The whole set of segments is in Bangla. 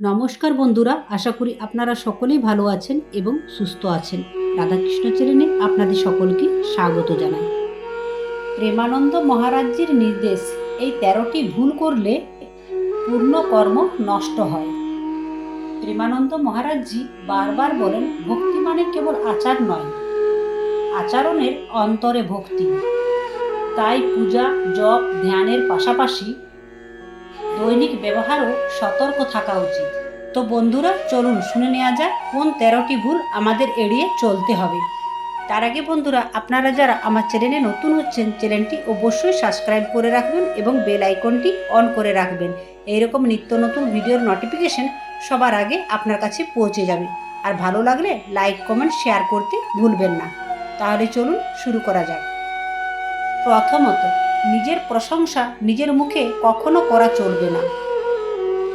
নমস্কার বন্ধুরা, আশা করি আপনারা সকলেই ভালো আছেন এবং সুস্থ আছেন। রাধাকৃষ্ণ চ্যানেলে আপনাদের সকলকে স্বাগত জানাই। প্রেমানন্দ মহারাজ্যের নির্দেশ, এই তেরোটি ভুল করলে পূর্ণ কর্ম নষ্ট হয়। প্রেমানন্দ মহারাজজি বারবার বলেন, ভক্তি মানে কেবল আচার নয়, আচরণের অন্তরে ভক্তি। তাই পূজা, জপ, ধ্যানের পাশাপাশি দৈনিক ব্যবহারও সতর্ক থাকা উচিত। তো বন্ধুরা, চলুন শুনে নেওয়া যাক কোন তেরোটি ভুল আমাদের এড়িয়ে চলতে হবে। তার আগে বন্ধুরা, আপনারা যারা আমার চ্যানেলে নতুন হচ্ছেন, চ্যানেলটি অবশ্যই সাবস্ক্রাইব করে রাখবেন এবং বেল আইকনটি অন করে রাখবেন। এইরকম নিত্য নতুন ভিডিওর নোটিফিকেশন সবার আগে আপনার কাছে পৌঁছে যাবে। আর ভালো লাগলে লাইক, কমেন্ট, শেয়ার করতে ভুলবেন না। তাহলে চলুন শুরু করা যাক। প্রথমত নিজের প্রশংসা নিজের মুখে কখনো করা চলবে না।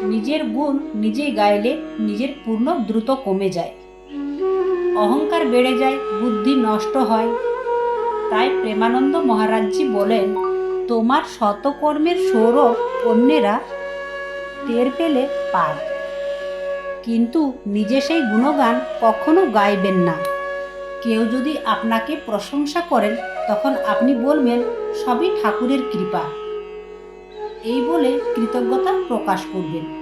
নিজের গুণ নিজেই গাইলে নিজের পূর্ণ দ্রুত কমে যায়। অহংকার বেড়ে যায়, বুদ্ধি নষ্ট হয়। তাই প্রেমানন্দ মহারাজজি বলেন, তোমার শতকর্মের সৌরভ অন্যেরা টের পেলে পার কিন্তু নিজে সেই গুণগান কখনো গাইবেন না। কেউ যদি আপনাকে প্রশংসা করেন তখন আপনি বলবেন, সবই ঠাকুরের কৃপা। এই বলে কৃতজ্ঞতা প্রকাশ করবেন।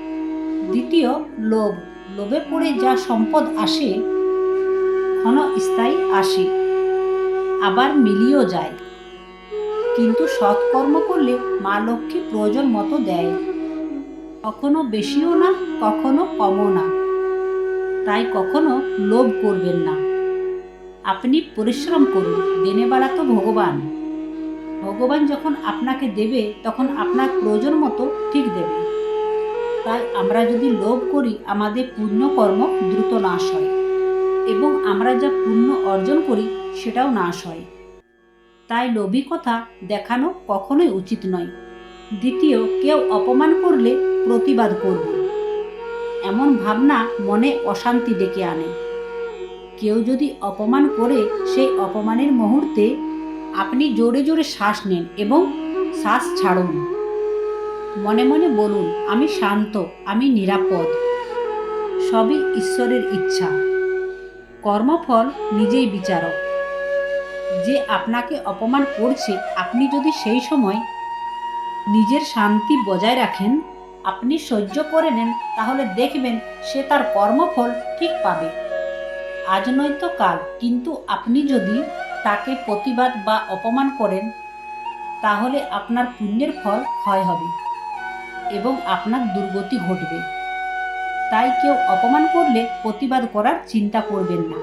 দ্বিতীয় লোভ, লোভে পড়ে যা সম্পদ আসে ক্ষণস্থায়ী আসে, আবার মিলিয়েও যায়। কিন্তু সৎকর্ম করলে মা লক্ষ্মী প্রয়োজন মতো দেয়। কখনো বেশিও না, কখনো কমও না। তাই কখনো লোভ করবেন না। আপনি পরিশ্রম করুন দেনেবালা তো ভগবান। ভগবান যখন আপনাকে দেবে, তখন আপনার প্রয়োজন মতো ঠিক দেবে। তাই আমরা যদি লোভ করি, আমাদের পুণ্যকর্ম দ্রুত নাশ হয়। এবং আমরা যা পুণ্য অর্জন করি, সেটাও নাশ হয়। তাই লোভী কথা দেখানো কখনোই উচিত নয়। দ্বিতীয়, কেউ অপমান করলে প্রতিবাদ করব। এমন ভাবনা মনে অশান্তি ডেকে আনে। কেউ যদি অপমান করে সেই অপমানের মুহূর্তে, আপনি জোরে জোরে শ্বাস নেন এবং শ্বাস ছাড়ুন। মনে মনে বলুন, আমি শান্ত, আমি নিরাপদ। সবই ঈশ্বরের ইচ্ছা। কর্মফল নিজেই বিচারক। যে আপনাকে অপমান করছে, আপনি যদি সেই সময় নিজের শান্তি বজায় রাখেন, আপনি সহ্য করে নেন, তাহলে দেখবেন সে তার কর্মফল ঠিক পাবে। আজ নয়তো কাল কিন্তু আপনি যদি তাকে প্রতিবাদ বা অপমান করেন, তাহলে আপনার পুণ্যের ফল ক্ষয় হবে এবং আপনার দুর্গতি ঘটবে। তাই কেউ অপমান করলে প্রতিবাদ করার চিন্তা করবেন না।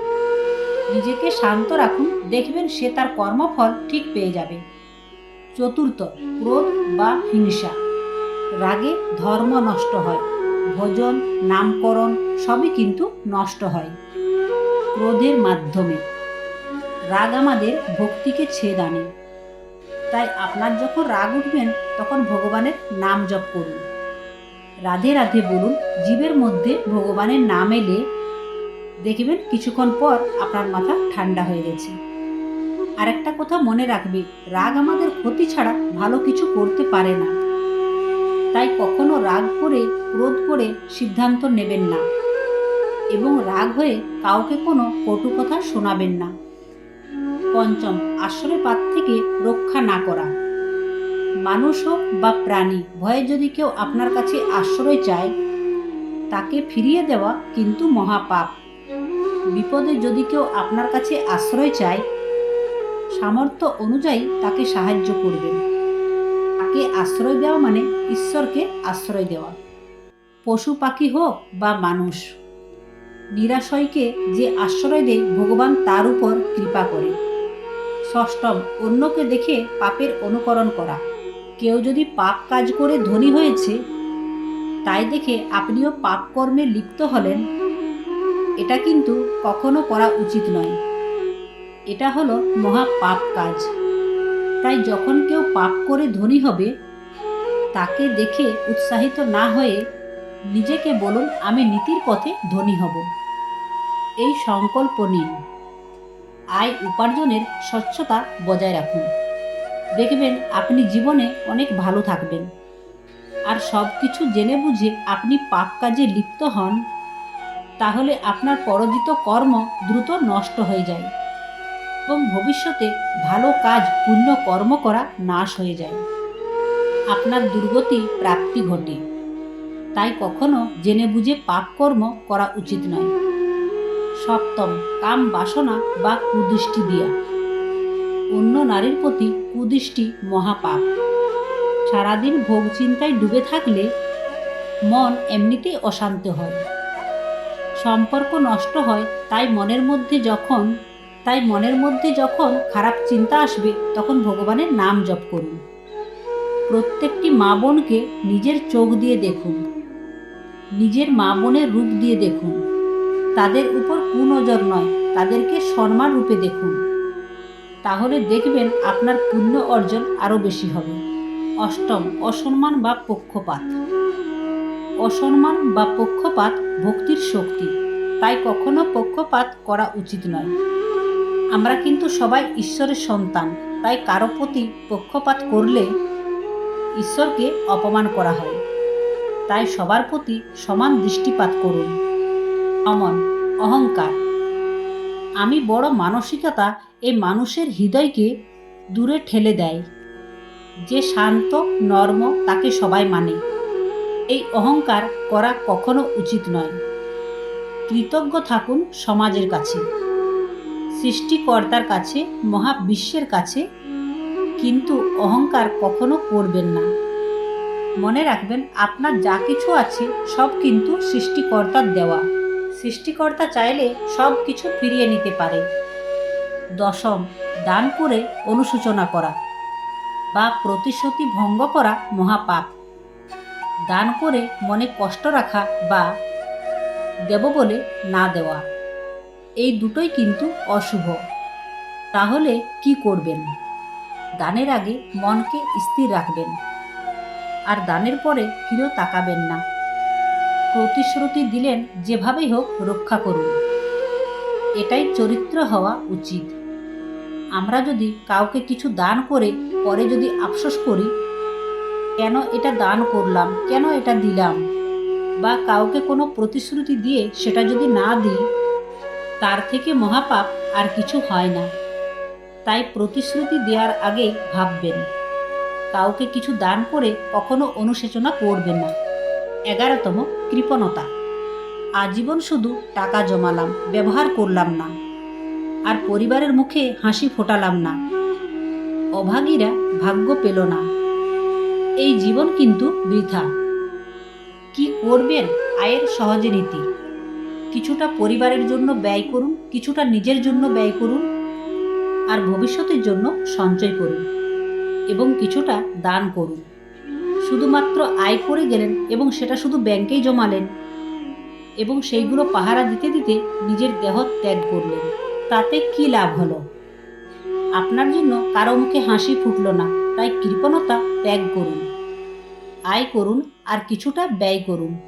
নিজেকে শান্ত রাখুন, দেখবেন সে তার কর্মফল ঠিক পেয়ে যাবে। চতুর্থ, ক্রোধ বা হিংসা। রাগে ধর্ম নষ্ট হয়, ভোজন, নামকরণ সবই কিন্তু নষ্ট হয়। ক্রোধের মাধ্যমে। রাগ আমাদের ভক্তিকে ছেদ আনে। তাই আপনার যখন রাগ উঠবেন, তখন ভগবানের নাম জপ করুন। রাধে রাধে বলুন, জীবের মধ্যে ভগবানের নাম এলে দেখবেন কিছুক্ষণ পর আপনার মাথা ঠান্ডা হয়ে গেছে। আর একটা কথা মনে রাখবে, রাগ আমাদের ক্ষতি ছাড়া ভালো কিছু করতে পারে না। তাই কখনো রাগ করে, ক্রোধ করে সিদ্ধান্ত নেবেন না। এবং রাগ হয়ে কাউকে কোনো কটু কথা শোনাবেন না। পঞ্চম আশ্রয়পাত থেকে রক্ষা না করা। মানুষ হোক বা প্রাণী, ভয়ে যদি কেউ আপনার কাছে আশ্রয় চায়, তাকে ফিরিয়ে দেওয়া কিন্তু মহাপাপ। বিপদে যদি কেউ আপনার কাছে আশ্রয় চায়, সামর্থ্য অনুযায়ী তাকে সাহায্য করবেন। তাকে আশ্রয় দেওয়া মানে ঈশ্বরকে আশ্রয় দেওয়া। পশু পাখি হোক বা মানুষ। নিরাশয়কে যে আশ্রয় দেয়, ভগবান তার উপর কৃপা করে। ষষ্ঠম, অন্যকে দেখে পাপের অনুকরণ করা। কেউ যদি পাপ কাজ করে ধনী হয়েছে, তাই দেখে আপনিও পাপ কর্মে লিপ্ত হলেন। এটা কিন্তু কখনো করা উচিত নয়। এটা হলো মহা পাপ কাজ। তাই যখন কেউ পাপ করে ধনী হবে, তাকে দেখে উৎসাহিত না হয়ে নিজেকে বলুন, আমি নীতির পথে ধনী হব। এই সংকল্প নিন। আয় উপার্জনের স্বচ্ছতা বজায় রাখুন। দেখবেন আপনি জীবনে অনেক ভালো থাকবেন। আর সব কিছু জেনে বুঝে আপনি পাপ কাজে লিপ্ত হন, তাহলে আপনার পরজিত কর্ম দ্রুত নষ্ট হয়ে যায় এবং ভবিষ্যতে ভালো কাজ, পুণ্য কর্ম করা নাশ হয়ে যায়। আপনার দুর্গতি প্রাপ্তি ঘটে। তাই কখনো জেনে বুঝে পাপ কর্ম করা উচিত নয়। সপ্তম, কাম বাসনা বা কুদৃষ্টি দিয়া। অন্য নারীর প্রতি কুদৃষ্টি মহাপাপ। সারাদিন ভোগ চিন্তায় ডুবে থাকলে মন এমনিতেই অশান্ত হয়। সম্পর্ক নষ্ট হয়, তাই মনের মধ্যে যখন, তাই মনের মধ্যে যখন খারাপ চিন্তা আসবে, তখন ভগবানের নাম জপ করুন। প্রত্যেকটি মা বোনকে নিজের চোখ দিয়ে দেখুন। নিজের মা বোনের রূপ দিয়ে দেখুন। তাদের উপর কুনজর নয়, তাদেরকে সম্মান রূপে দেখুন। তাহলে দেখবেন আপনার পুণ্য অর্জন আরও বেশি হবে। অষ্টম, অসম্মান বা পক্ষপাত। অসম্মান বা পক্ষপাত ভক্তির শক্তি। তাই কখনো পক্ষপাত করা উচিত নয়। আমরা কিন্তু সবাই ঈশ্বরের সন্তান, তাই কারও প্রতি পক্ষপাত করলে ঈশ্বরকে অপমান করা হয়। তাই সবার প্রতি সমান দৃষ্টিপাত করুন। অমন, অহংকার। আমি বড় মানসিকতা এই মানুষের হৃদয়কে দূরে ঠেলে দেয়। যে শান্ত, নর্ম তাকে সবাই মানে। এই অহংকার করা কখনো উচিত নয়। কৃতজ্ঞ থাকুন সমাজের কাছে। সৃষ্টিকর্তার কাছে, মহাবিশ্বের কাছে, কিন্তু অহংকার কখনো করবেন না। মনে রাখবেন, আপনার যা কিছু আছে সব কিন্তু সৃষ্টিকর্তার দেওয়া। সৃষ্টিকর্তা চাইলে সব কিছু ফিরিয়ে নিতে পারে। দশম, দান করে অনুশোচনা করা বা প্রতিশ্রুতি ভঙ্গ করা মহাপাপ। দান করে মনে কষ্ট রাখা বা দেব বলে না দেওয়া। এই দুটোই কিন্তু অশুভ। তাহলে কি করবেন? দানের আগে মনকে স্থির রাখবেন। আর দানের পরে ফিরেও তাকাবেন না। প্রতিশ্রুতি দিলেন, যেভাবেই হোক রক্ষা করুন। এটাই চরিত্র হওয়া উচিত। আমরা যদি কাউকে কিছু দান করে, পরে যদি আফসোস করি, কেন এটা দান করলাম, কেন এটা দিলাম? বা কাউকে কোনো প্রতিশ্রুতি দিয়ে সেটা যদি না দিই, তার থেকে মহাপাপ আর কিছু হয় না। তাই প্রতিশ্রুতি দেওয়ার আগে ভাববেন। কাউকে কিছু দান করে কখনো অনুশোচনা করবেন না। এগারোতম কৃপণতা। আজীবন শুধু টাকা জমালাম, ব্যবহার করলাম না। আর পরিবারের মুখে হাসি ফোটালাম না। অভাগীরা ভাগ্য পেল না। এই জীবন কিন্তু বৃথা। কি করবেন আয়ের সহজে নীতি? কিছুটা পরিবারের জন্য ব্যয় করুন, কিছুটা নিজের জন্য ব্যয় করুন, আর ভবিষ্যতের জন্য সঞ্চয় করুন। এবং কিছুটা দান করুন। শুধুমাত্র আয় করে গেলেন এবং সেটা শুধু ব্যাংকেই জমালেন এবং সেইগুলো পাহারা দিতে দিতে নিজের দেহ ত্যাগ করলেন। তাতে কি লাভ হলো? আপনার জন্য কারও মুখে হাসি ফুটল না, তাই কৃপণতা ত্যাগ করুন। আয় করুন আর কিছুটা ব্যয় করুন।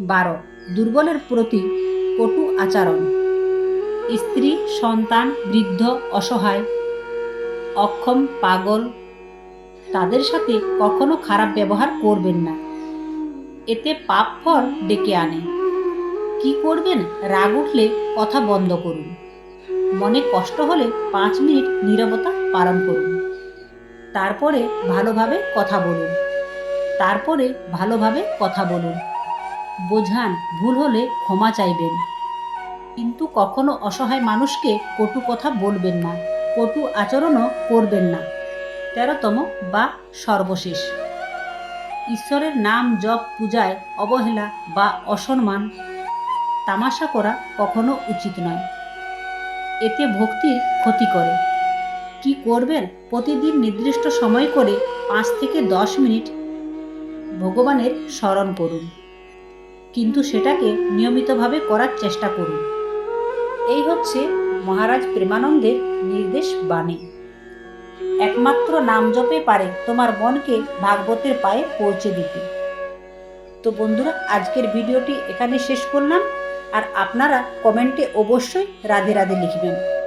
বারো, দুর্বলের প্রতি কটু আচরণ। স্ত্রী, সন্তান, বৃদ্ধ, অসহায়, অক্ষম, পাগল তাদের সাথে কখনো খারাপ ব্যবহার করবেন না। এতে পাপ ফল ডেকে আনে। কি করবেন? রাগ উঠলে কথা বন্ধ করুন। মনে কষ্ট হলে পাঁচ মিনিট নীরবতা পালন করুন। তারপরে ভালোভাবে কথা বলুন। তারপরে ভালোভাবে কথা বলুন। বোঝান, ভুল হলে ক্ষমা চাইবেন। কিন্তু কখনো অসহায় মানুষকে কটু কথা বলবেন না। কটু আচরণও করবেন না। তেরোতম বা সর্বশেষ। ঈশ্বরের নাম জপ, পূজায় অবহেলা বা অসম্মান তামাশা করা কখনো উচিত নয়। এতে ভক্তির ক্ষতি করে। কি করবেন? প্রতিদিন নির্দিষ্ট সময় করে পাঁচ থেকে দশ মিনিট ভগবানের স্মরণ করুন। কিন্তু সেটাকে নিয়মিতভাবে করার চেষ্টা করুন। এই হচ্ছে মহারাজ প্রেমানন্দের নির্দেশ বাণী। একমাত্র নাম জপে পারে, তোমার মনকে ভাগবতের পায়ে পৌঁছে দিতে। তো বন্ধুরা, আজকের ভিডিওটি এখানে শেষ করলাম। আর আপনারা কমেন্টে অবশ্যই রাধে রাধে লিখবেন।